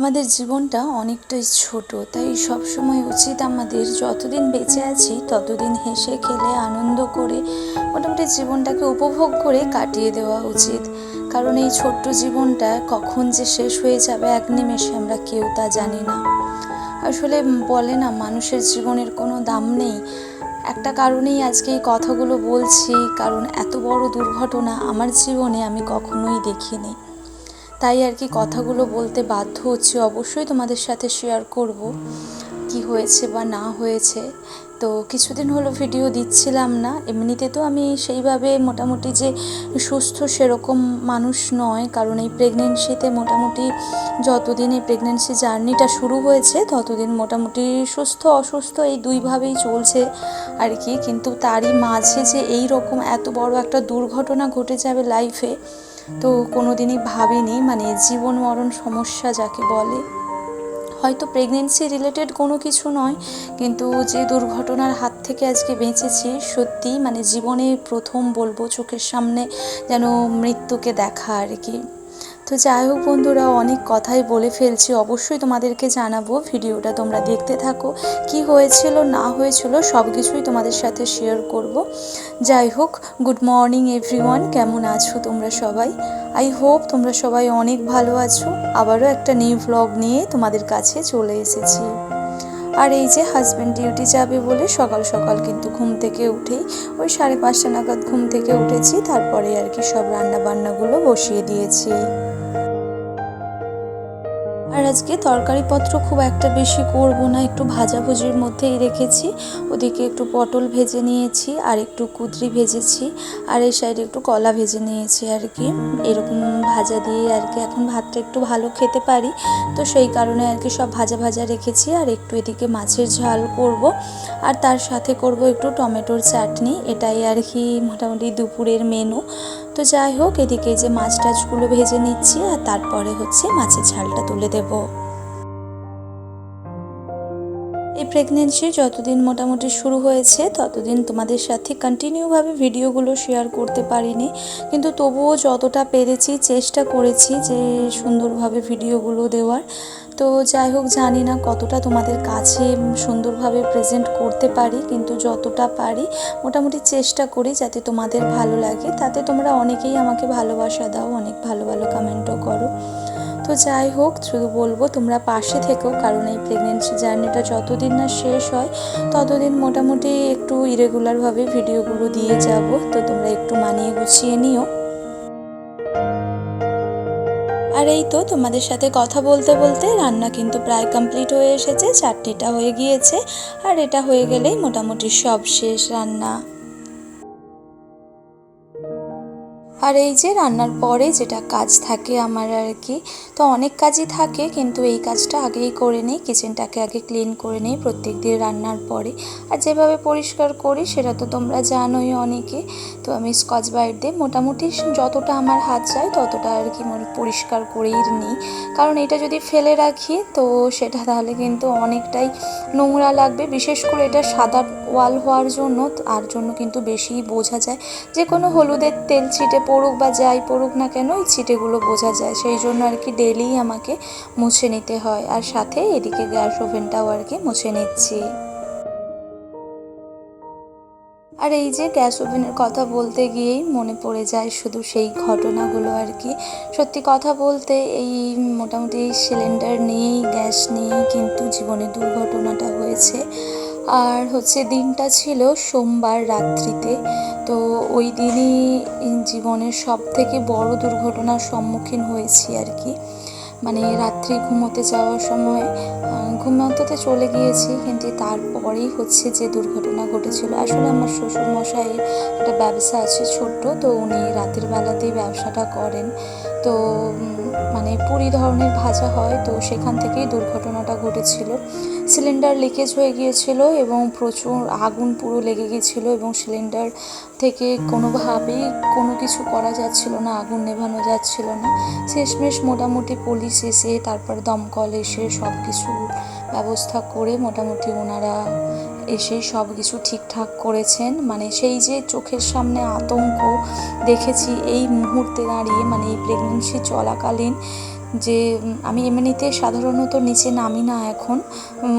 আমাদের জীবনটা অনেকটাই ছোট, তাই সব সময় উচিত আমাদের যতদিন বেঁচে আছি ততদিন হেসে খেলে, আনন্দ করে মোটামুটি জীবনটাকে উপভোগ করে কাটিয়ে দেওয়া উচিত। কারণ এই ছোট্ট জীবনটা কখন যে শেষ হয়ে যাবে এক নিমেষে আমরা কেউ তা জানি না। আসলে বলে না, মানুষের জীবনের কোনো দাম নেই। একটা কারণেই আজকে এই কথাগুলো বলছি, কারণ এত বড় দুর্ঘটনা আমার জীবনে আমি কখনোই দেখিনি। তাই আর কি কথাগুলো বলতে বাধ্য হচ্ছি। অবশ্যই তোমাদের সাথে শেয়ার করব কি হয়েছে বা না হয়েছে। তো কিছুদিন হলো ভিডিও দিচ্ছিলাম না, এমনিতে তো আমি সেইভাবে মোটামুটি যে সুস্থ সেরকম মানুষ নয়, কারণ এই প্রেগনেন্সিতে মোটামুটি যতদিন এই প্রেগনেন্সি জার্নিটা শুরু হয়েছে, ততদিন মোটামুটি সুস্থ, অসুস্থ এই দুইভাবেই চলছে আর কি। কিন্তু তারই মাঝে যে এই রকম এত বড় একটা দুর্ঘটনা ঘটে যাবে লাইফে তো কোনো দিনই ভাবিনি মানে জীবন মরণ সমস্যা যাকে বলে। হয়তো প্রেগনেন্সি রিলেটেড কোনো কিছু নয়, কিন্তু যে দুর্ঘটনার হাত থেকে আজকে বেঁচেছি, সত্যি মানে জীবনে প্রথম বলব চোখের সামনে যেন মৃত্যুকে দেখা আর কি। তো যাই হোক বন্ধুরা, অনেক কথাই বলে ফেলছি। অবশ্যই তোমাদেরকে জানাব ভিডিওটা, তোমরা দেখতে থাকো। কি হয়েছিল, না হয়েছিল সব কিছুই তোমাদের সাথে শেয়ার করব। যাই হোক গুড মর্নিং এভরিওয়ান কেমন আছো তোমরা সবাই? আই হোপ তোমরা সবাই অনেক ভালো আছো। আবারও একটা নিউ ভ্লগ নিয়ে তোমাদের কাছে চলে এসেছি। আর এই যে হাজব্যান্ড ডিউটি যাবে বলে সকাল সকাল কিন্তু ঘুম থেকে উঠেই ওই সাড়ে পাঁচটা নাগাদ ঘুম থেকে উঠেছি, তারপরে আর কি সব রান্না বান্নাগুলো বসিয়ে দিয়েছি। আর আজকে তরকারিপত্র খুব একটা বেশি করব না, একটু ভাজাভুজির মধ্যেই রেখেছি। ওদিকে একটু পটল ভেজে নিয়েছি আর একটু কুদরি ভেজেছি আর এই সাইডে একটু কলা ভেজে নিয়েছি আর কি। এরকম ভাজা দিয়ে আর কি এখন ভাতটা একটু ভালো খেতে পারি, তো সেই কারণে আর কি সব ভাজা ভাজা রেখেছি আর একটু এদিকে মাছের ঝাল করব। আর তার সাথে করব একটু টমেটোর চাটনি, এটাই আর কি মোটামুটি দুপুরের মেনু তো যাই হোক, এদিকে যে মাছ টাছগুলো ভেজে নিচ্ছি আর তারপরে হচ্ছে মাছের ঝালটা তুলে দেব। এই প্রেগনেন্সি যতদিন মোটামুটি শুরু হয়েছে, ততদিন তোমাদের সাথে কন্টিনিউভাবে ভিডিওগুলো শেয়ার করতে পারিনি। কিন্তু তবুও যতটা পেরেছি, চেষ্টা করেছি যে সুন্দরভাবে ভিডিওগুলো দেওয়ার। তো যাই হোক, জানি না কতটা তোমাদের কাছে সুন্দরভাবে প্রেজেন্ট করতে পারি, কিন্তু যতটা পারি, মোটামুটি চেষ্টা করি যাতে তোমাদের ভালো লাগে। তাতে তোমরা অনেকেই আমাকে ভালোবাসা দাও, অনেক ভালো ভালো কমেন্টও করো। তো যাই হোক, শুধু বলব তোমরা পাশে থেকেও কারণ এই প্রেগনেন্সি জার্নিটা যতদিন না শেষ হয়, ততদিন মোটামুটি একটু ইরেগুলারভাবে ভিডিওগুলো দিয়ে যাব। তো তোমরা একটু মানিয়ে গুছিয়ে নিও। আর এই তো তোমাদের সাথে কথা বলতে বলতে রান্না কিন্তু প্রায় কমপ্লিট হয়ে এসেছে চাটনিটা হয়ে গিয়েছে, আর এটা হয়ে গেলেই মোটামুটি সব শেষ রান্না। আর এই যে রান্নার পরে যেটা কাজ থাকে আমার আর কি, তো অনেক কাজই থাকে কিন্তু এই কাজটা আগেই করে নিই কিচেনটাকে আগে ক্লিন করে নিই প্রত্যেক দিন রান্নার পরে। আর যেভাবে পরিষ্কার করি সেটা তো তোমরা জানোই অনেকে, তো আমি স্কচ বাইট দিয়ে মোটামুটি যতটা আমার হাত যায় ততটা আর কি পরিষ্কার করেই নিই। কারণ এটা যদি ফেলে রাখি তো সেটা তাহলে কিন্তু অনেকটাই নোংরা লাগবে, বিশেষ করে এটা সাদা ওয়াল হওয়ার জন্য, তার জন্য কিন্তু বেশি বোঝা যায়। যে কোনো হলুদের তেল ছিটে পড়ুক বা যাই পড়ুক না কেন, এই ছিটেগুলো বোঝা যায়। সেই জন্য আর কি ডেলিই আমাকে মুছে নিতে হয়। আর সাথে এদিকে গ্যাস ওভেনটাও আর কি মুছে নিচ্ছি। আর এই যে গ্যাস ওভেনের কথা বলতে গিয়েই মনে পড়ে যায় শুধু সেই ঘটনাগুলো আর কি। সত্যি কথা বলতে এই মোটামুটি সিলিন্ডার নিয়েই, গ্যাস নিয়েই কিন্তু জীবনে দুর্ঘটনাটা হয়েছে। আর হচ্ছে দিনটা ছিল সোমবার রাত্রিতে। তো ওই দিনই জীবনের সব থেকে বড় দুর্ঘটনার সম্মুখীন হয়েছি আর কি। মানে রাত্রি ঘুমোতে যাওয়ার সময় ঘুমাতে তো চলে গিয়েছি, কিন্তু তারপরেই হচ্ছে যে দুর্ঘটনা ঘটেছিল। আসলে আমার শ্বশুর মশাইয়ের একটা ব্যবসা আছে ছোট্ট, তো উনি রাতের বেলাতেই ব্যবসাটা করেন। তো মানে পুরি ধরনের ভাজা হয়, তো সেখান থেকেই দুর্ঘটনাটা ঘটেছিল। সিলিন্ডার লিকেজ হয়ে গিয়েছিল এবং প্রচুর আগুন পুরো লেগে গিয়েছিল এবং সিলিন্ডার থেকে কোনোভাবেই কোনো কিছু করা যাচ্ছিল না, আগুন নেভানো যাচ্ছিল না। শেষমেশ মোটামুটি পুলিশ এসে তারপর দমকল এসে সব কিছু ব্যবস্থা করে মোটামুটি ওনারা এসে সব কিছু ঠিকঠাক করেছেন। মানে সেই যে চোখের সামনে আতঙ্ক দেখেছি এই মুহূর্তে দাঁড়িয়ে মানে এই প্রেগনেন্সি চলাকালীন যে, আমি এমনিতে সাধারণত নিচে নামি না এখন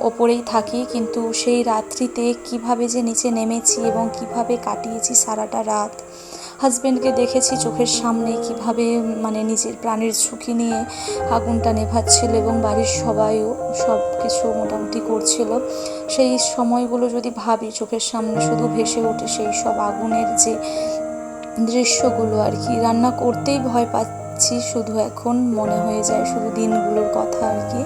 ওপরেই থাকি। কিন্তু সেই রাত্রিতে কীভাবে যে নিচে নেমেছি এবং কীভাবে কাটিয়েছি সারাটা রাত হাজব্যান্ডকে দেখেছি চোখের সামনে কীভাবে মানে নিজের প্রাণের ঝুঁকি নিয়ে আগুনটা নেভাচ্ছিল এবং বাড়ির সবাইও সব কিছু মোটামুটি করছিল। সেই সময়গুলো যদি ভাবি, চোখের সামনে শুধু ভেসে ওঠে সেই সব আগুনের যে দৃশ্যগুলো আর কি। রান্না করতেই ভয় পাচ্ছি শুধু এখন, মনে হয়ে যায় শুধু দিনগুলোর কথা আর কি।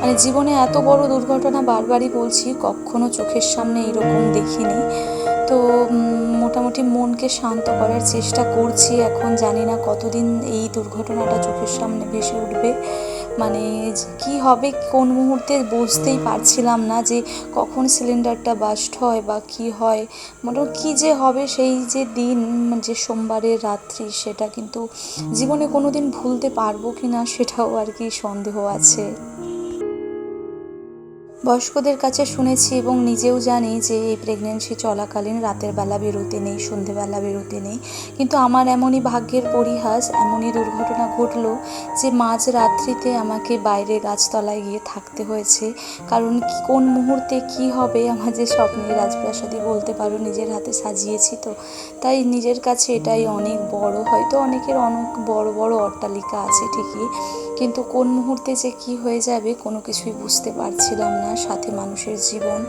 মানে জীবনে এত বড় দুর্ঘটনা বারবারই বলছি, কখনো চোখের সামনে এরকম দেখিনি। তো মোটামুটি মনকে শান্ত করার চেষ্টা করছি এখন। জানি না কতদিন এই দুর্ঘটনাটা চোখের সামনে ভেসে উঠবে। মানে কি হবে কোন মুহূর্তে বুঝতেই পারছিলাম না যে কখন সিলিন্ডারটা বাস্ট হয় বা কি হয়। মোটামুটি কী যে হবে সেই যে দিন, যে সোমবারের রাত্রি, সেটা কিন্তু জীবনে কোনো দিন ভুলতে পারব কি না সেটাও আর কি সন্দেহ আছে। বয়স্কদের কাছে শুনেছি এবং নিজেও জানি যে এই প্রেগনেন্সি চলাকালীন রাতের বেলা বেরোতে নেই সন্ধেবেলা বেরোতে নেই। কিন্তু আমার এমনই ভাগ্যের পরিহাস, এমনই দুর্ঘটনা ঘটলো যে মাঝ রাত্রিতে আমাকে বাইরে গাছতলায় গিয়ে থাকতে হয়েছে। কারণ কোন মুহূর্তে কি হবে, আমার যে স্বপ্নের রাজপ্রাসাদই বলতে পারো, নিজের হাতে সাজিয়েছি তো। তাই নিজের কাছে এটাই অনেক বড়। হয়তো অনেকের অনেক বড় বড় অট্টালিকা আছে ঠিকই কিন্তু কোন মুহূর্তে যে কি হয়ে যাবে কোনো কিছুই বুঝতে পারছিলাম না সাথে মানুষের জীবন।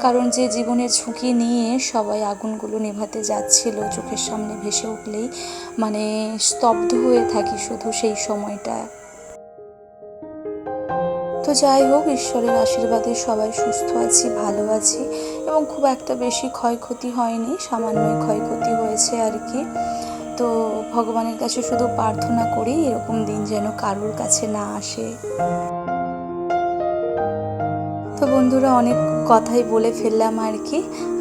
কারণ যে জীবনের ঝুঁকি নিয়ে সবাই আগুনগুলো নেভাতে যাচ্ছিল, চোখের সামনে ভেসে উঠলেই মানে স্তব্ধ হয়ে থাকি শুধু সেই সময়টা। তো যাই হোক, ঈশ্বরের আশীর্বাদে সবাই সুস্থ আছি, ভালো আছি এবং খুব একটা বেশি ক্ষয়ক্ষতি হয়নি, সামান্যই ক্ষয়ক্ষতি হয়েছে আর কি। তো ভগবানের কাছে শুধু প্রার্থনা করি এরকম দিন যেন কারোর কাছে না আসে। তো বন্ধুরা অনেক কথাই বলে ফেললাম আর কি।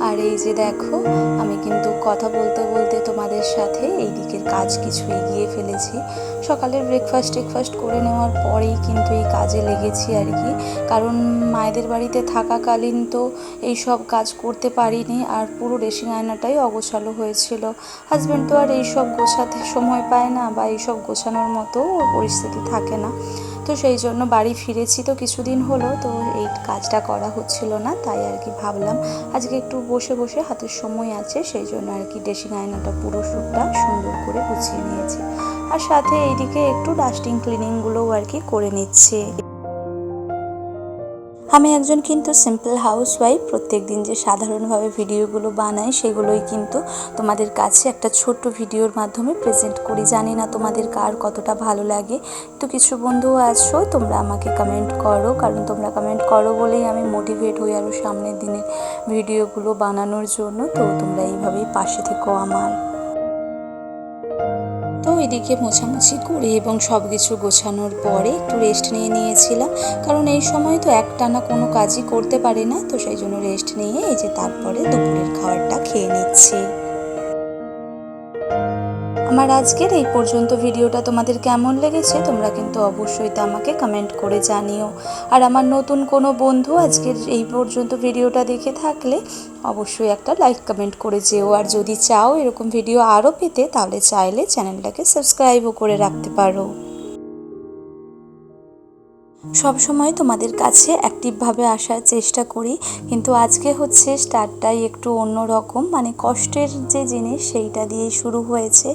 আর এই যে দেখো, আমি কিন্তু কথা বলতে বলতে তোমাদের সাথে এই দিকের কাজ কিছু এগিয়ে ফেলেছি। সকালের ব্রেকফাস্ট টেকফাস্ট করে নেওয়ার পরেই কিন্তু এই কাজে লেগেছি আর কি। কারণ মায়েদের বাড়িতে থাকাকালীন তো এই সব কাজ করতে পারিনি আর পুরো ড্রেসিং আয়নাটাই অগোছালো হয়েছিল। হাজব্যান্ড তো আর এইসব গোছাতে সময় পায় না বা এইসব গোছানোর মতো পরিস্থিতি থাকে না। তো সেই জন্য বাড়ি ফিরেছি তো কিছুদিন হলো, তো এই কাজটা করা হচ্ছিল না, তাই আর কি ভাবলাম আজকে একটু বসে বসে হাতের সময় আছে, সেই জন্য আর কি ড্রেসিং আয়নাটা পুরো সুটটা সুন্দর করে গুছিয়ে নিয়েছি। আর সাথে এইদিকে একটু ডাস্টিং ক্লিনিংগুলোও আর কি করে নিচ্ছে। আমি একজন কিন্তু সিম্পল হাউস ওয়াইফ প্রত্যেক দিন যে সাধারণভাবে ভিডিওগুলো বানাই সেগুলোই কিন্তু তোমাদের কাছে একটা ছোট্ট ভিডিওর মাধ্যমে প্রেজেন্ট করি। জানি না তোমাদের কার কতটা ভালো লাগে। তো কিছু বন্ধু আছো, তোমরা আমাকে কমেন্ট করো, কারণ তোমরা কমেন্ট করো বলেই আমি মোটিভেট হই আরও সামনের দিনের ভিডিওগুলো বানানোর জন্য। তো তোমরা এইভাবেই পাশে থেকো আমার। তো এদিকে মোছামুছি করে এবং সব কিছু গোছানোর পরে একটু রেস্ট নিয়ে নিয়েছিলাম। কারণ এই সময় তো একটানা কোনো কাজই করতে পারি না, তো সেই জন্য রেস্ট নিয়ে এই যে তারপরে দুপুরের খাবারটা খেয়ে নিচ্ছি। আমার আজকের এই পর্যন্ত ভিডিওটা তোমাদের কেমন লেগেছে, তোমরা কিন্তু অবশ্যই তা আমাকে কমেন্ট করে জানিও। আর আমার নতুন কোনো বন্ধু আজকের এই পর্যন্ত ভিডিওটা দেখে থাকলে অবশ্যই একটা লাইক কমেন্ট করে যেও। আর যদি চাও এরকম ভিডিও আরও পেতে, তাহলে চাইলে চ্যানেলটাকে সাবস্ক্রাইবও করে রাখতে পারো। সব সময় তোমাদের কাছে অ্যাক্টিভভাবে আসার চেষ্টা করি, কিন্তু আজকে হচ্ছে স্টার্টটাই একটু অন্য রকম মানে কষ্টের যে জিনিস, সেইটা দিয়েই শুরু হয়েছে।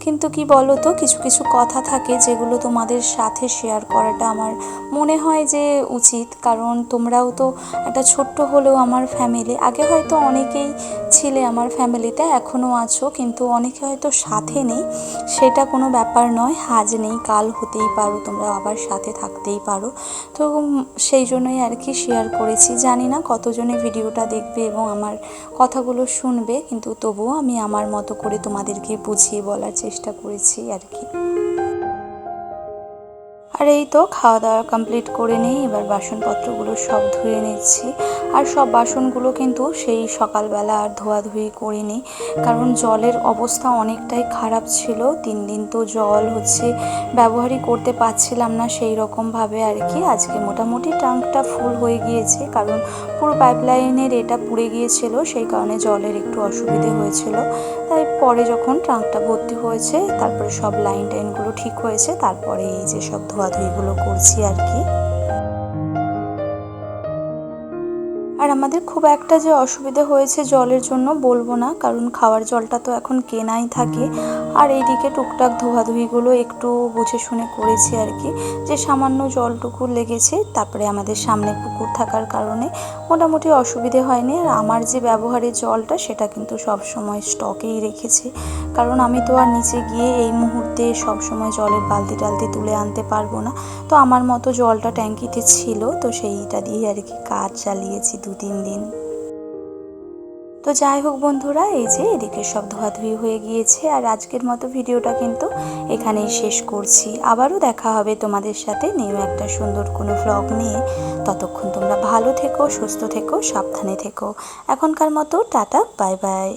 কিন্তু কি বলো তো কিছু কিছু কথা থাকে যেগুলো তোমাদের সাথে শেয়ার করাটা আমার মনে হয় যে উচিত। কারণ তোমরাও তো একটা ছোট্ট হলেও আমার ফ্যামিলি আগে হয়তো অনেকেই ছিলে আমার ফ্যামিলিতে এখনও আছো, কিন্তু অনেকে হয়তো সাথে নেই। সেটা কোনো ব্যাপার নয়, আজ নেই, কাল হতেই পারো, তোমরা আবার সাথে থাকতেই পারো। তো সেই জন্যই আর কি শেয়ার করেছি। জানি না কতজনে ভিডিওটা দেখবে এবং আমার কথাগুলো শুনবে, কিন্তু তবুও আমি আমার মতো করে তোমাদেরকে বুঝিয়ে বলার চেষ্টা করেছি আর কি। আর এই তো খাওয়া দাওয়া কমপ্লিট করে নিই এবার বাসনপত্রগুলো সব ধুয়ে নিচ্ছি। আর সব বাসনগুলো কিন্তু সেই সকালবেলা আর ধোয়াধুয়ি করিনি। কারণ জলের অবস্থা অনেকটাই খারাপ ছিল। তিন দিন তো জল হচ্ছে ব্যবহারই করতে পারছিলাম না সেই রকমভাবে আর কি। আজকে মোটামুটি ট্যাঙ্কটা ফুল হয়ে গিয়েছে। কারণ পুরো পাইপলাইনের এটা পুড়ে গিয়েছিল। সেই কারণে জলের একটু অসুবিধে হয়েছিল। তাই পরে যখন ট্রাঙ্কটা ভর্তি হয়েছে, তারপরে সব লাইন টাইনগুলো ঠিক হয়েছে, তারপরে এই যে সব ধোয়াধুয়িগুলো করছি আর কি। আর আমাদের খুব একটা যে অসুবিধে হয়েছে জলের জন্য বলব না, কারণ খাওয়ার জলটা তো এখন কেনাই থাকে। আর এইদিকে টুকটাক ধোয়াধুয়িগুলো একটু বুঝে শুনে করেছি আর কি, যে সামান্য জলটুকু লেগেছে, তারপরে আমাদের সামনে পুকুর থাকার কারণে মোটামুটি অসুবিধে হয়নি। আর আমার যে ব্যবহারের জলটা, সেটা কিন্তু সব সময় স্টকেই রেখেছি। কারণ আমি তো আর নিচে গিয়ে এই মুহূর্তে সব সময় জলের বালতি টালতি তুলে আনতে পারব না। তো আমার মতো জলটা ট্যাঙ্কিতে ছিল, তো সেইটা দিয়ে আর কি কাজ চালিয়েছি দু তিন দিন। তো যাই হোক বন্ধুরা, এই যে এদিকে সব ধোয়াধুয়ি হয়ে গিয়েছে আর আজকের মতো ভিডিওটা কিন্তু এখানেই শেষ করছি। আবারও দেখা হবে তোমাদের সাথে নিউ একটা সুন্দর কোনো ভ্লগ নিয়ে। ততক্ষণ তোমরা ভালো থেকো, সুস্থ থেকো, সাবধানে থেকো। এখনকার মতো টাটা, বাই বাই।